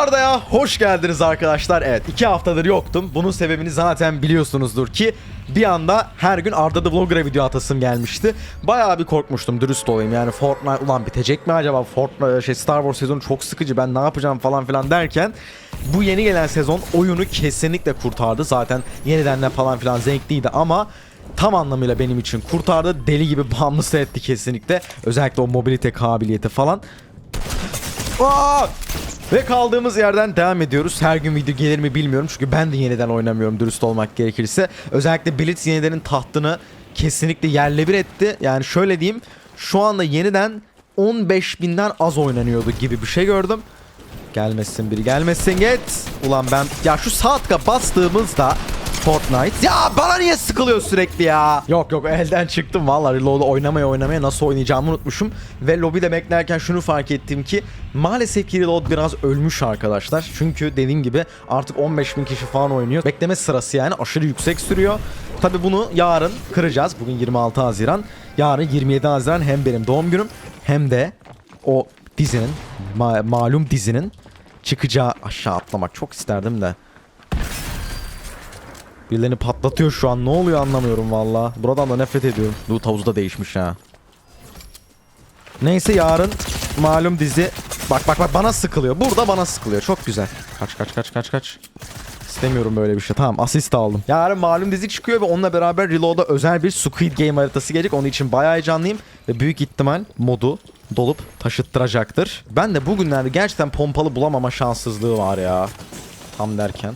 Arda'ya hoş geldiniz arkadaşlar. Evet iki haftadır yoktum. Bunun sebebini zaten biliyorsunuzdur ki bir anda her gün Arda the Vlogger'a video atasım gelmişti. Bayağı bir korkmuştum dürüst olayım. Yani Fortnite ulan bitecek mi acaba? Fortnite şey Star Wars sezonu çok sıkıcı ben ne yapacağım falan filan derken bu yeni gelen sezon oyunu kesinlikle kurtardı. Zaten yeniden de falan filan zevkliydi ama tam anlamıyla benim için kurtardı. Deli gibi bağımlısı etti kesinlikle. Özellikle o mobilite kabiliyeti falan. Aa! Ve kaldığımız yerden devam ediyoruz. Her gün video gelir mi bilmiyorum çünkü ben de yeniden oynamıyorum dürüst olmak gerekirse. Özellikle Blitz yenilerin tahtını kesinlikle yerle bir etti. Yani şöyle diyeyim şu anda yeniden 15 binden az oynanıyordu gibi bir şey gördüm. Gelmesin biri gelmesin git. Ulan ben ya şu saatka bastığımızda Fortnite. Ya bana niye sıkılıyor sürekli ya? Yok yok elden çıktım vallahi reload'u oynamaya oynamaya nasıl oynayacağımı unutmuşum. Ve lobide beklerken şunu fark ettim ki maalesef ki reload biraz ölmüş arkadaşlar. Çünkü dediğim gibi artık 15 bin kişi falan oynuyor. Bekleme sırası yani aşırı yüksek sürüyor. Tabi bunu yarın kıracağız. Bugün 26 Haziran. Yarın 27 Haziran hem benim doğum günüm hem de o dizinin ma- malum dizinin çıkacağı aşağı atlamak çok isterdim de. Birilerini patlatıyor şu an. Ne oluyor anlamıyorum valla. Buradan da nefret ediyorum. Loot havuzu da değişmiş ha. Neyse yarın malum dizi. Bak bak bak bana sıkılıyor. Burada bana sıkılıyor. Çok güzel. Kaç kaç kaç kaç kaç. İstemiyorum böyle bir şey. Tamam asist aldım. Yarın malum dizi çıkıyor ve onunla beraber Reload'a özel bir Squid Game haritası gelecek. Onun için bayağı heyecanlıyım. Ve büyük ihtimal modu dolup taşıttıracaktır. Ben de bugünlerde gerçekten pompalı bulamama şanssızlığı var ya. Tam derken.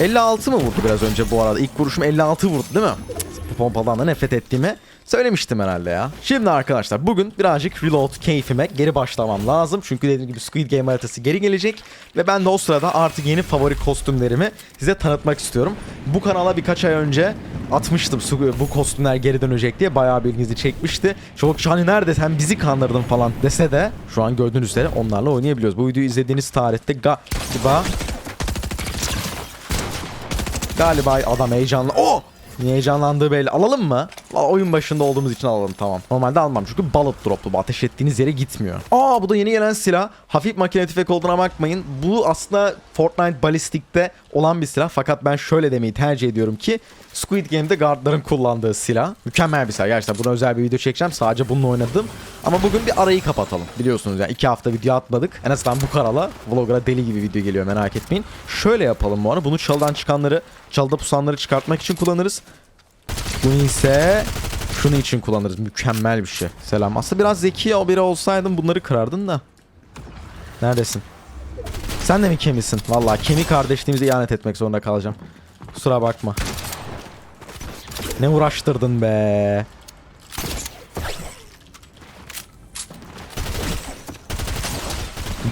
...56 mı vurdu biraz önce bu arada? İlk vuruşum 56 vurdu değil mi? Cık, Bu pompadan da nefret ettiğimi söylemiştim herhalde ya. Şimdi arkadaşlar bugün birazcık reload keyfime geri başlamam lazım. Çünkü dediğim gibi Squid Game haritası geri gelecek. Ve ben de o sırada artık yeni favori kostümlerimi size tanıtmak istiyorum. Bu kanala birkaç ay önce atmıştım bu kostümler geri dönecek diye bayağı bir ilginizi çekmişti. Çok hani nerede sen bizi kandırdın falan dese de şu an gördüğünüz üzere onlarla oynayabiliyoruz. Bu videoyu izlediğiniz tarihte galiba Galiba adam heyecanlı. Oh! Niye heyecanlandığı belli. Alalım mı? Oyun başında olduğumuz için alalım tamam. Normalde almam çünkü bullet droplu bu. Ateş ettiğiniz yere gitmiyor. Aa bu da yeni gelen silah. Hafif makine tüfek olduğuna bakmayın. Bu aslında Fortnite Ballistic'te olan bir silah. Fakat ben şöyle demeyi tercih ediyorum ki Squid Game'de guardların kullandığı silah. Mükemmel bir silah. Gerçekten buna özel bir video çekeceğim. Sadece bununla oynadım. Ama bugün bir arayı kapatalım. Biliyorsunuz yani iki hafta video atmadık. En azından bu kanala vlogger'a deli gibi video geliyor merak etmeyin. Şöyle yapalım bu ara. Bunu çaldan çıkanları, çalda pusanları çıkartmak için kullanırız. Bunu ise şunu için kullanırız. Mükemmel bir şey. Selam. Aslında biraz zeki o biri olsaydın bunları kırardın da. Neredesin? Sen de mi kemisin? Vallahi kemik kardeşliğimize ihanet etmek zorunda kalacağım. Kusura bakma. Ne uğraştırdın be.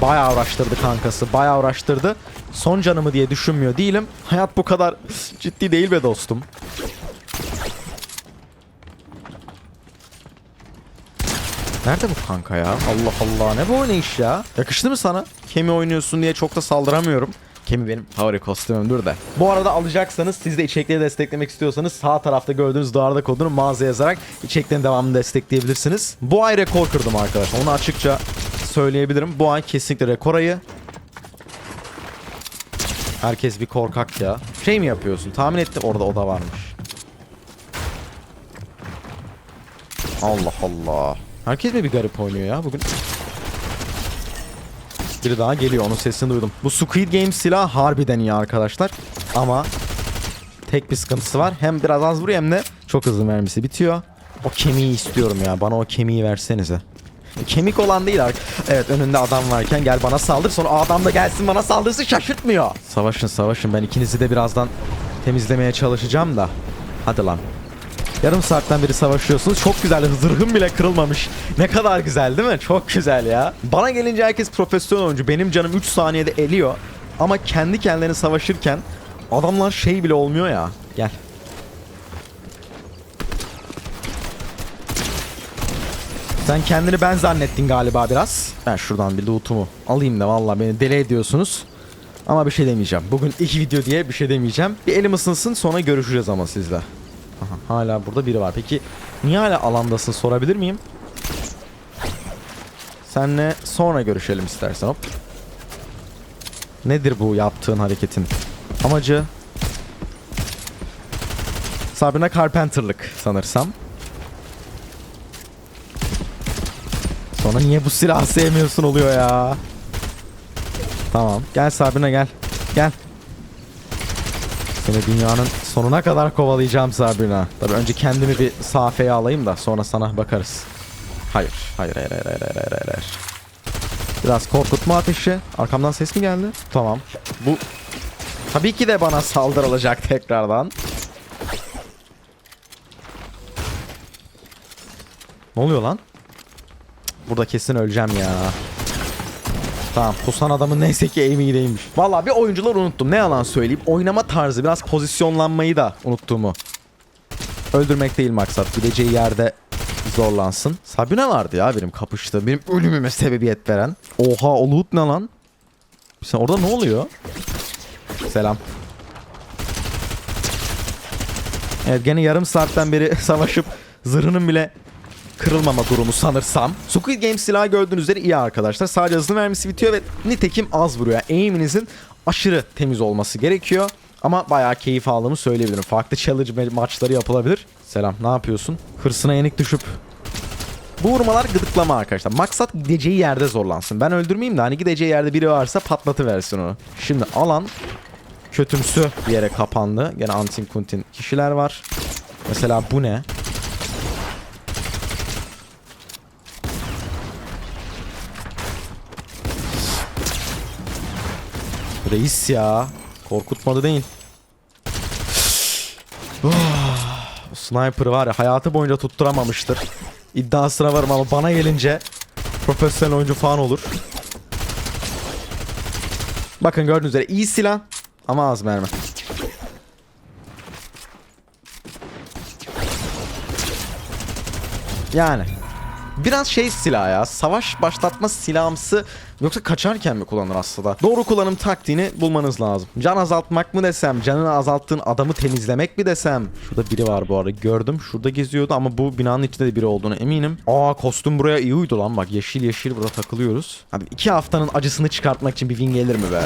Bayağı uğraştırdı kankası. Bayağı uğraştırdı. Son canımı diye düşünmüyor değilim. Hayat bu kadar ciddi değil be dostum. Nerede bu kanka ya? Allah Allah ne bu oynayış ya? Yakıştı mı sana? Kemi oynuyorsun diye çok da saldıramıyorum. Kemi benim favori kostümümdür de. Bu arada alacaksanız siz de içerikleri desteklemek istiyorsanız sağ tarafta gördüğünüz duvarda kodunu mağazaya yazarak içeriklerin devamını destekleyebilirsiniz. Bu ay rekor kırdım arkadaşlar. Onu açıkça söyleyebilirim. Bu ay kesinlikle rekor ayı. Herkes bir korkak ya. Şey mi yapıyorsun? Tahmin ettim orada oda varmış. Allah Allah. Herkes mi bir garip oynuyor ya bugün? Biri daha geliyor onun sesini duydum. Bu Squid Game silahı harbiden iyi arkadaşlar. Ama tek bir sıkıntısı var. Hem biraz az vuruyor hem de çok hızlı mermisi bitiyor. O kemiği istiyorum ya. Bana o kemiği versenize. Kemik olan değil artık. Evet önünde adam varken gel bana saldır. Sonra adam da gelsin bana saldırsın şaşırtmıyor. Savaşın savaşın. Ben ikinizi de birazdan temizlemeye çalışacağım da. Hadi lan. Yarım saatten beri savaşıyorsunuz. Çok güzel. Zırhım bile kırılmamış. Ne kadar güzel değil mi? Çok güzel ya. Bana gelince herkes profesyonel oyuncu. Benim canım 3 saniyede eliyor. Ama kendi kendilerine savaşırken adamlar şey bile olmuyor ya. Gel. Sen kendini ben zannettin galiba biraz. Ben şuradan bir lootumu alayım da valla beni deli ediyorsunuz. Ama bir şey demeyeceğim. Bugün iki video diye bir şey demeyeceğim. Bir elim ısınsın sonra görüşeceğiz ama sizle. Aha, hala burada biri var. Peki niye hala alandasın sorabilir miyim? Senle sonra görüşelim istersen hop. Nedir bu yaptığın hareketin amacı? Sabrina Carpenter'lık sanırsam. Sonra niye bu silahı sevmiyorsun oluyor ya? Tamam. Gel Sabrina gel. Gel. Seni dünyanın sonuna kadar kovalayacağım Sabrina. Tabii önce kendimi bir safeye alayım da sonra sana bakarız. Hayır hayır hayır hayır hayır hayır, hayır, hayır. Biraz korkutma ateşi. Arkamdan ses mi geldi? Tamam. Bu tabii ki de bana saldırılacak tekrardan. Ne oluyor lan? Burada kesin öleceğim ya. Tamam pusan adamın neyse ki aim iyi değilmiş. Valla bir oyuncular unuttum ne yalan söyleyeyim. Oynama tarzı biraz pozisyonlanmayı da unuttuğumu. Öldürmek değil maksat. Gideceği yerde zorlansın. Sabine vardı ya benim kapıştığım. Benim ölümüme sebebiyet veren. Oha o loot ne lan? Sen orada ne oluyor? Selam. Evet gene yarım saatten beri savaşıp zırhının bile kırılmama durumu sanırsam. Squid Game silahı gördüğünüz üzere iyi arkadaşlar. Sadece hızlı vermesi bitiyor ve nitekim az vuruyor. Yani aim'inizin aşırı temiz olması gerekiyor. Ama bayağı keyif aldığımı söyleyebilirim. Farklı challenge ma- maçları yapılabilir. Selam ne yapıyorsun? Hırsına yenik düşüp bu vurmalar gıdıklama arkadaşlar. Maksat gideceği yerde zorlansın. Ben öldürmeyeyim de hani gideceği yerde biri varsa patlatıversin onu. Şimdi alan kötümsü bir yere kapandı. Gene antin kuntin kişiler var. Mesela bu ne? Reis ya. Korkutmadı değil. Oh, Sniper var ya hayatı boyunca tutturamamıştır. İddiasına varım ama bana gelince profesyonel oyuncu falan olur. Bakın gördüğünüz üzere iyi silah ama az mermi. Yani biraz şey silah ya. Savaş başlatma silahımsı yoksa kaçarken mi kullanır aslında? Doğru kullanım taktiğini bulmanız lazım. Can azaltmak mı desem, canını azalttığın adamı temizlemek mi desem? Şurada biri var bu arada gördüm. Şurada geziyordu ama bu binanın içinde de biri olduğunu eminim. Aa kostüm buraya iyi uydu lan bak. Yeşil yeşil burada takılıyoruz. Abi iki haftanın acısını çıkartmak için bir win gelir mi be?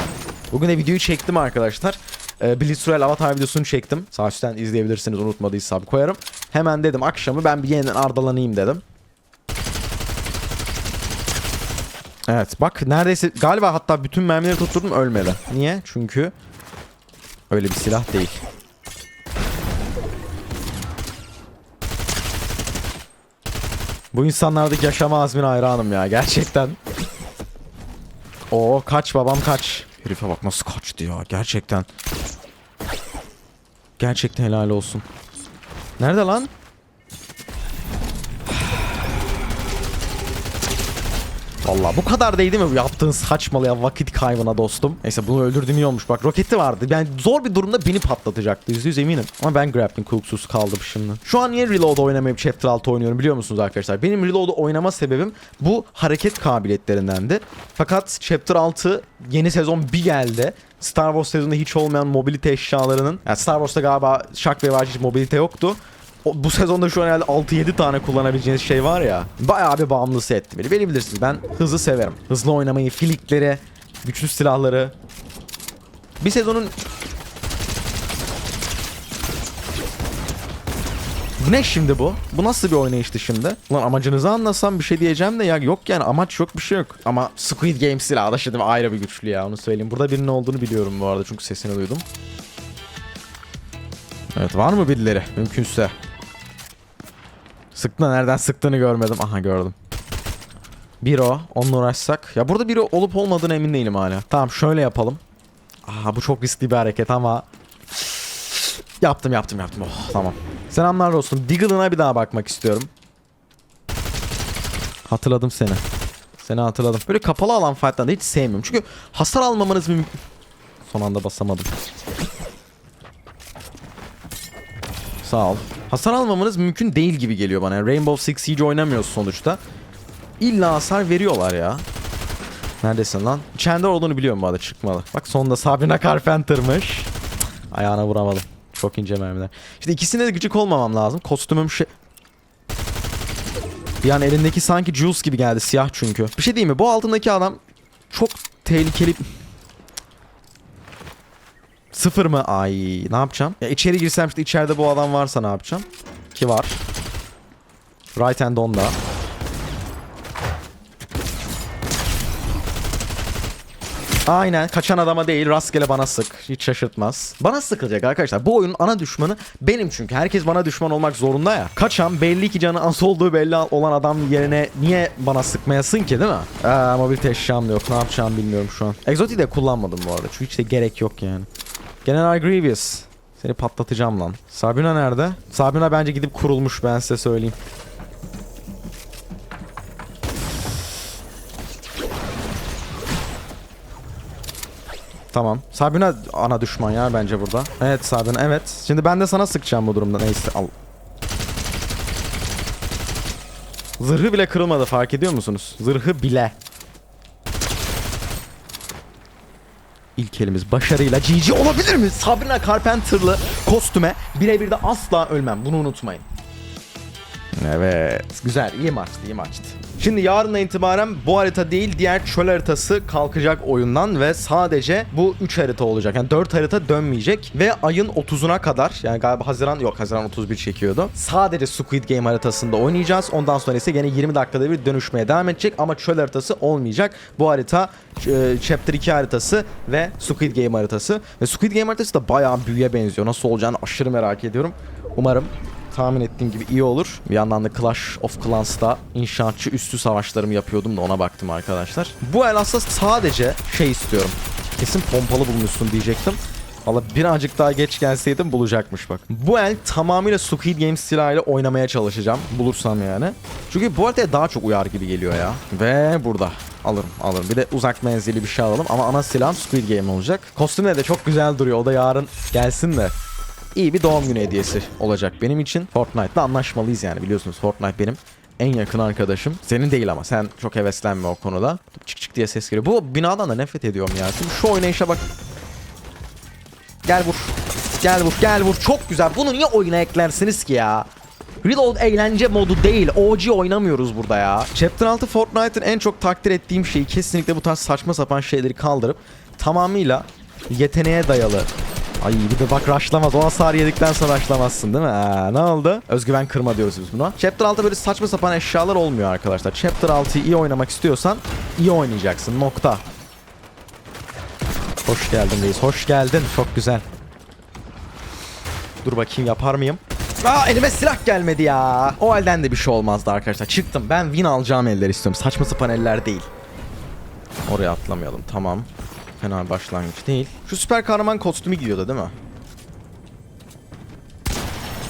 Bugün de videoyu çektim arkadaşlar. Ee, Blitzroyal avatar videosunu çektim. Sağ üstten izleyebilirsiniz unutmadıysam koyarım. Hemen dedim akşamı ben bir yeniden ardalanayım dedim. Evet bak neredeyse galiba hatta bütün mermileri tutturdum ölmedi. Niye? Çünkü öyle bir silah değil. Bu insanlardaki yaşama azmine hayranım ya gerçekten. Oo kaç babam kaç. Herife bak nasıl kaçtı ya gerçekten. Gerçekten helal olsun. Nerede lan? Vallahi bu kadar değil mi bu yaptığın saçmalayan vakit kaybına dostum. Neyse bunu öldürdüğüm iyi. Bak roketi vardı. Yani zor bir durumda beni patlatacaktı. Yüzde yüz eminim. Ama ben grappling hooksuz kaldım şimdi. Şu an niye Reload oynamayıp Chapter 6 oynuyorum biliyor musunuz arkadaşlar? Benim Reload'u oynama sebebim bu hareket kabiliyetlerindendi. Fakat Chapter 6 yeni sezon bir geldi. Star Wars sezonunda hiç olmayan mobilite eşyalarının yani Star Wars'ta galiba Shockwave hariç hiç mobilite yoktu. O, bu sezonda şu an herhalde 6-7 tane kullanabileceğiniz şey var ya. Bayağı bir bağımlısı etti beni. Bilirsiniz ben hızlı severim. Hızlı oynamayı, filikleri, güçlü silahları. Bir sezonun... Ne şimdi bu? Bu nasıl bir oynayıştı şimdi? Ulan amacınızı anlasam bir şey diyeceğim de ya yok yani amaç yok bir şey yok. Ama Squid Game silahı da şimdi ayrı bir güçlü ya onu söyleyeyim. Burada birinin olduğunu biliyorum bu arada çünkü sesini duydum. Evet var mı birileri mümkünse? Sıktı nereden sıktığını görmedim. Aha gördüm. Bir o. Onunla uğraşsak. Ya burada biri olup olmadığını emin değilim hala. Tamam şöyle yapalım. Aha bu çok riskli bir hareket ama. Yaptım yaptım yaptım. Oh, tamam. Selamlar dostum. Diggle'ına bir daha bakmak istiyorum. Hatırladım seni. Seni hatırladım. Böyle kapalı alan fight'tan da hiç sevmiyorum. Çünkü hasar almamanız mümkün. Son anda basamadım. Sağ ol. Hasar almamanız mümkün değil gibi geliyor bana. Yani Rainbow Six Siege oynamıyoruz sonuçta. İlla hasar veriyorlar ya. Neredesin lan? İçeride olduğunu biliyorum bu arada çıkmalı. Bak sonunda Sabrina Carpenter'mış. Ayağına vuramadım. Çok ince mermiler. İşte ikisinde de gıcık olmamam lazım. Kostümüm şey... Bir an elindeki sanki Jules gibi geldi. Siyah çünkü. Bir şey diyeyim mi? Bu altındaki adam çok tehlikeli... Sıfır mı? Ay ne yapacağım? Ya içeri girsem işte içeride bu adam varsa ne yapacağım? Ki var. Right hand onda. Aynen kaçan adama değil rastgele bana sık. Hiç şaşırtmaz. Bana sıkılacak arkadaşlar. Bu oyunun ana düşmanı benim çünkü. Herkes bana düşman olmak zorunda ya. Kaçan belli ki canı az olduğu belli olan adam yerine niye bana sıkmayasın ki değil mi? Aa, mobilite eşyam da yok. Ne yapacağımı bilmiyorum şu an. Exotic'i de kullanmadım bu arada. Çünkü hiç de gerek yok yani. General Grievous. Seni patlatacağım lan. Sabina nerede? Sabina bence gidip kurulmuş ben size söyleyeyim. Tamam. Sabina ana düşman ya bence burada. Evet Sabina evet. Şimdi ben de sana sıkacağım bu durumda. Neyse al. Zırhı bile kırılmadı fark ediyor musunuz? Zırhı bile. İlk elimiz başarıyla GG olabilir mi? Sabrina Carpenter'lı kostüme birebir de asla ölmem. Bunu unutmayın. Evet. Güzel. iyi maçtı. iyi maçtı. Şimdi yarından itibaren bu harita değil diğer çöl haritası kalkacak oyundan ve sadece bu 3 harita olacak. Yani 4 harita dönmeyecek ve ayın 30'una kadar yani galiba Haziran yok Haziran 31 çekiyordu. Sadece Squid Game haritasında oynayacağız. Ondan sonra ise yine 20 dakikada bir dönüşmeye devam edecek ama çöl haritası olmayacak. Bu harita e, Chapter 2 haritası ve Squid Game haritası. Ve Squid Game haritası da bayağı büyüye benziyor. Nasıl olacağını aşırı merak ediyorum. Umarım tahmin ettiğim gibi iyi olur. Bir yandan da Clash of Clans'ta inşaatçı üstü savaşlarımı yapıyordum da ona baktım arkadaşlar. Bu el aslında sadece şey istiyorum. Kesin pompalı bulmuşsun diyecektim. Valla birazcık daha geç gelseydim bulacakmış bak. Bu el tamamıyla Squid Game silahıyla oynamaya çalışacağım. Bulursam yani. Çünkü bu haritaya daha çok uyar gibi geliyor ya. Ve burada. Alırım alırım. Bir de uzak menzilli bir şey alalım. Ama ana silahım Squid Game olacak. Kostümle de çok güzel duruyor. O da yarın gelsin de iyi bir doğum günü hediyesi olacak benim için. Fortnite'la anlaşmalıyız yani biliyorsunuz Fortnite benim en yakın arkadaşım. Senin değil ama sen çok heveslenme o konuda. Çık çık diye ses geliyor. Bu binadan da nefret ediyorum ya. Şimdi şu oynayışa bak. Gel vur. Gel vur gel vur. Çok güzel. Bunu niye oyuna eklersiniz ki ya? Reload eğlence modu değil. OG oynamıyoruz burada ya. Chapter 6 Fortnite'ın en çok takdir ettiğim şeyi kesinlikle bu tarz saçma sapan şeyleri kaldırıp tamamıyla yeteneğe dayalı Ay bir de bak rushlamaz. O hasar yedikten sonra rushlamazsın değil mi? Ha, ne oldu? Özgüven kırma diyoruz biz buna. Chapter 6'da böyle saçma sapan eşyalar olmuyor arkadaşlar. Chapter 6'yı iyi oynamak istiyorsan iyi oynayacaksın. Nokta. Hoş geldin reis. Hoş geldin. Çok güzel. Dur bakayım yapar mıyım? Aa elime silah gelmedi ya. O elden de bir şey olmazdı arkadaşlar. Çıktım. Ben win alacağım eller istiyorum. Saçma sapan eller değil. Oraya atlamayalım. Tamam. Fena bir başlangıç değil. Şu süper kahraman kostümü giyiyordu değil mi?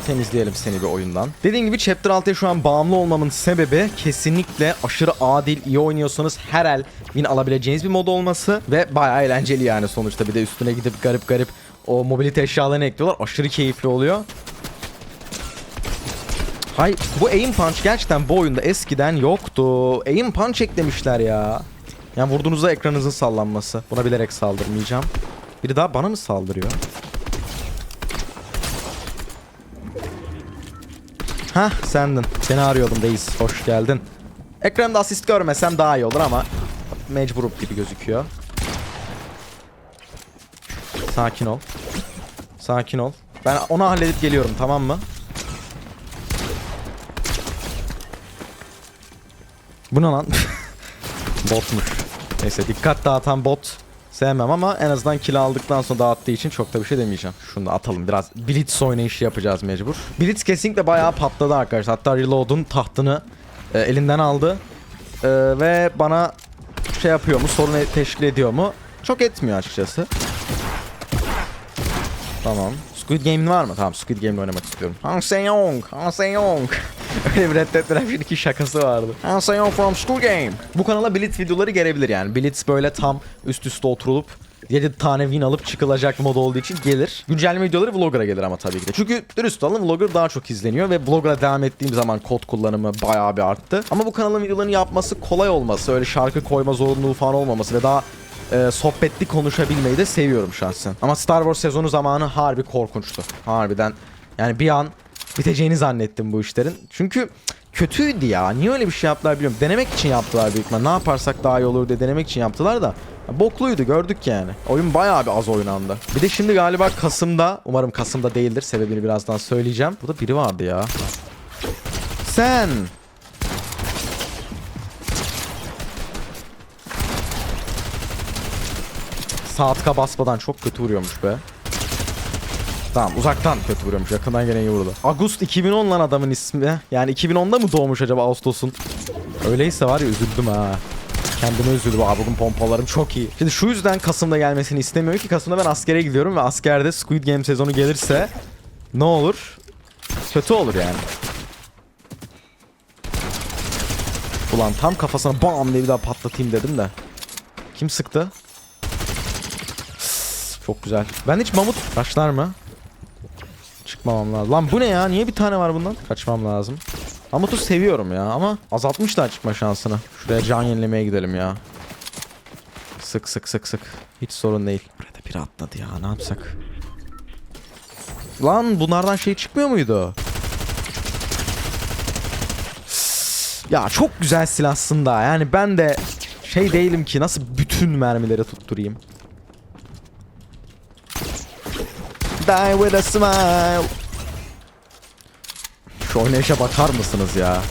Temizleyelim seni bir oyundan. Dediğim gibi Chapter 6'ya şu an bağımlı olmamın sebebi kesinlikle aşırı adil, iyi oynuyorsanız her el win alabileceğiniz bir mod olması ve bayağı eğlenceli yani sonuçta. Bir de üstüne gidip garip garip o mobilite eşyalarını ekliyorlar. Aşırı keyifli oluyor. Hay bu aim punch gerçekten bu oyunda eskiden yoktu. Aim punch eklemişler ya. Yani vurduğunuzda ekranınızın sallanması. Buna bilerek saldırmayacağım. Biri daha bana mı saldırıyor? Hah sendin. Seni arıyordum reis. Hoş geldin. Ekranda asist görmesem daha iyi olur ama mecburum gibi gözüküyor. Sakin ol. Sakin ol. Ben onu halledip geliyorum tamam mı? Bu ne lan? Botmuş. Neyse dikkat dağıtan bot sevmem ama en azından kill aldıktan sonra dağıttığı için çok da bir şey demeyeceğim. Şunu da atalım biraz blitz oynayışı yapacağız mecbur. Blitz kesinlikle bayağı patladı arkadaşlar. Hatta Reload'un tahtını e, elinden aldı. E, ve bana şey yapıyor mu sorun teşkil ediyor mu? Çok etmiyor açıkçası. Tamam. Squid Game var mı? Tamam Squid Game'le oynamak istiyorum. Han Seong, Han Seong. Öyle bir Red Dead Redemption 2 şakası vardı. Han Seong from Squid Game. Bu kanala Blitz videoları gelebilir yani. Blitz böyle tam üst üste oturulup 7 tane win alıp çıkılacak mod olduğu için gelir. Güncelleme videoları Vlogger'a gelir ama tabii ki de. Çünkü dürüst olalım Vlogger daha çok izleniyor ve Vlogger'a devam ettiğim zaman kod kullanımı bayağı bir arttı. Ama bu kanalın videolarını yapması kolay olması, öyle şarkı koyma zorunluluğu falan olmaması ve daha e, sohbetli konuşabilmeyi de seviyorum şahsen. Ama Star Wars sezonu zamanı harbi korkunçtu. Harbiden. Yani bir an biteceğini zannettim bu işlerin. Çünkü kötüydü ya. Niye öyle bir şey yaptılar bilmiyorum. Denemek için yaptılar büyük ihtimal. Ne yaparsak daha iyi olur diye denemek için yaptılar da. Bokluydu gördük yani. Oyun bayağı bir az oynandı. Bir de şimdi galiba Kasım'da, umarım Kasım'da değildir. Sebebini birazdan söyleyeceğim. Burada biri vardı ya. Sen. Saatka basmadan çok kötü vuruyormuş be. Tamam uzaktan kötü vuruyormuş. Yakından gene iyi vurdu. Agust 2010 lan adamın ismi. Yani 2010'da mı doğmuş acaba Ağustos'un? Öyleyse var ya üzüldüm ha. Kendime üzüldüm. Aa bugün pompalarım çok iyi. Şimdi şu yüzden Kasım'da gelmesini istemiyor ki Kasım'da ben askere gidiyorum ve askerde Squid Game sezonu gelirse ne olur? Kötü olur yani. Ulan tam kafasına bam diye bir daha patlatayım dedim de. Kim sıktı? Çok güzel. Ben hiç mamut başlar mı? Çıkmamam lazım. Lan bu ne ya? Niye bir tane var bundan? Kaçmam lazım. Mamut'u seviyorum ya ama azaltmışlar çıkma şansını. Şuraya can yenilemeye gidelim ya. Sık sık sık sık. Hiç sorun değil. Burada biri atladı ya. Ne yapsak? Lan bunlardan şey çıkmıyor muydu? Ya çok güzel silah aslında. Yani ben de şey değilim ki nasıl bütün mermileri tutturayım. Die with a smile. Şu oynayışa bakar mısınız ya?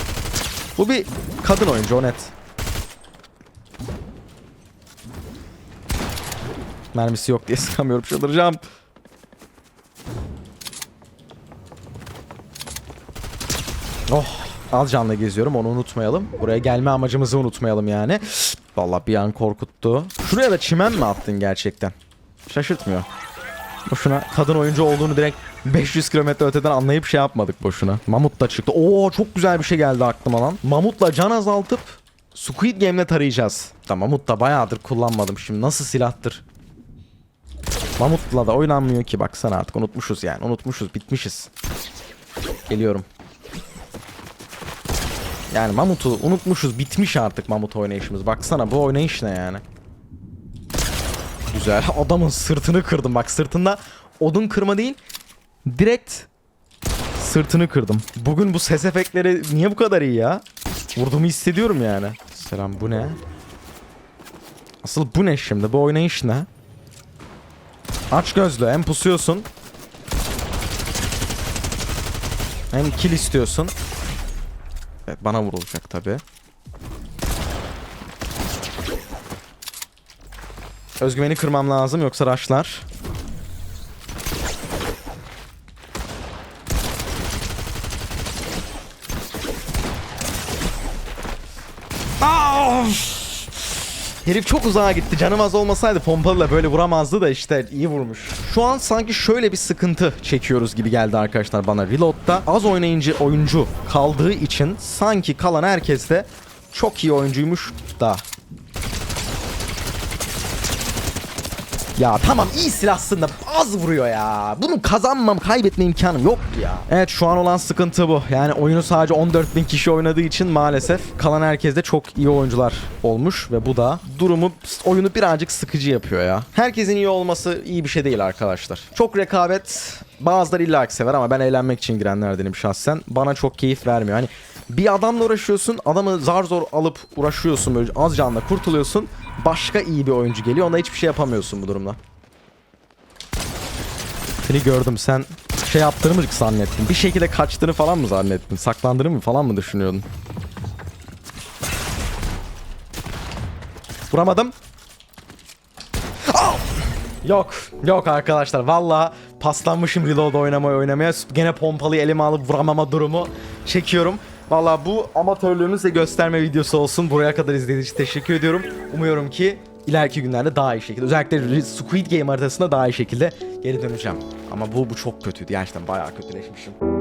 Bu bir kadın oyuncu o net. Mermisi yok diye sıkamıyorum çıldıracağım. Oh az canlı geziyorum onu unutmayalım. Buraya gelme amacımızı unutmayalım yani. Vallahi bir an korkuttu. Şuraya da çimen mi attın gerçekten? Şaşırtmıyor. Boşuna kadın oyuncu olduğunu direkt 500 kilometre öteden anlayıp şey yapmadık boşuna. Mamut da çıktı. Oo çok güzel bir şey geldi aklıma lan. Mamutla can azaltıp Squid Game'le tarayacağız. Tamam Mamut da bayağıdır kullanmadım şimdi. Nasıl silahtır? Mamut'la da oynanmıyor ki baksana artık unutmuşuz yani. Unutmuşuz bitmişiz. Geliyorum. Yani Mamut'u unutmuşuz bitmiş artık Mamut oynayışımız. Baksana bu oynayış ne yani. Güzel. Adamın sırtını kırdım. Bak sırtında odun kırma değil. Direkt sırtını kırdım. Bugün bu ses efektleri niye bu kadar iyi ya? Vurduğumu hissediyorum yani. Selam bu ne? Asıl bu ne şimdi? Bu oynayış ne? Aç gözlü. Hem pusuyorsun. Hem kill istiyorsun. Evet bana vurulacak tabi. Özgüveni kırmam lazım yoksa raşlar. Of! Herif çok uzağa gitti. Canım az olmasaydı pompalıyla böyle vuramazdı da işte iyi vurmuş. Şu an sanki şöyle bir sıkıntı çekiyoruz gibi geldi arkadaşlar bana. Reload'da az oynayıncı oyuncu kaldığı için sanki kalan herkes de çok iyi oyuncuymuş da Ya tamam iyi silahsın da az vuruyor ya. Bunu kazanmam, kaybetme imkanım yok ya. Evet şu an olan sıkıntı bu. Yani oyunu sadece 14 bin kişi oynadığı için maalesef kalan herkes de çok iyi oyuncular olmuş. Ve bu da durumu, oyunu birazcık sıkıcı yapıyor ya. Herkesin iyi olması iyi bir şey değil arkadaşlar. Çok rekabet bazıları illa sever ama ben eğlenmek için girenlerdenim şahsen. Bana çok keyif vermiyor. Hani bir adamla uğraşıyorsun, adamı zar zor alıp uğraşıyorsun böyle az canla kurtuluyorsun. Başka iyi bir oyuncu geliyor, ona hiçbir şey yapamıyorsun bu durumda. Seni gördüm, sen şey yaptığını mı zannettin? Bir şekilde kaçtığını falan mı zannettin? Saklandığını mı falan mı düşünüyordun? Vuramadım. Yok, yok arkadaşlar. Valla paslanmışım reload oynamayı oynamaya. Gene pompalıyı elime alıp vuramama durumu çekiyorum. Valla bu amatörlüğümü size gösterme videosu olsun. Buraya kadar izlediğiniz için teşekkür ediyorum. Umuyorum ki ileriki günlerde daha iyi şekilde özellikle Squid Game haritasında daha iyi şekilde geri döneceğim. Ama bu bu çok kötüydü. Gerçekten bayağı kötüleşmişim.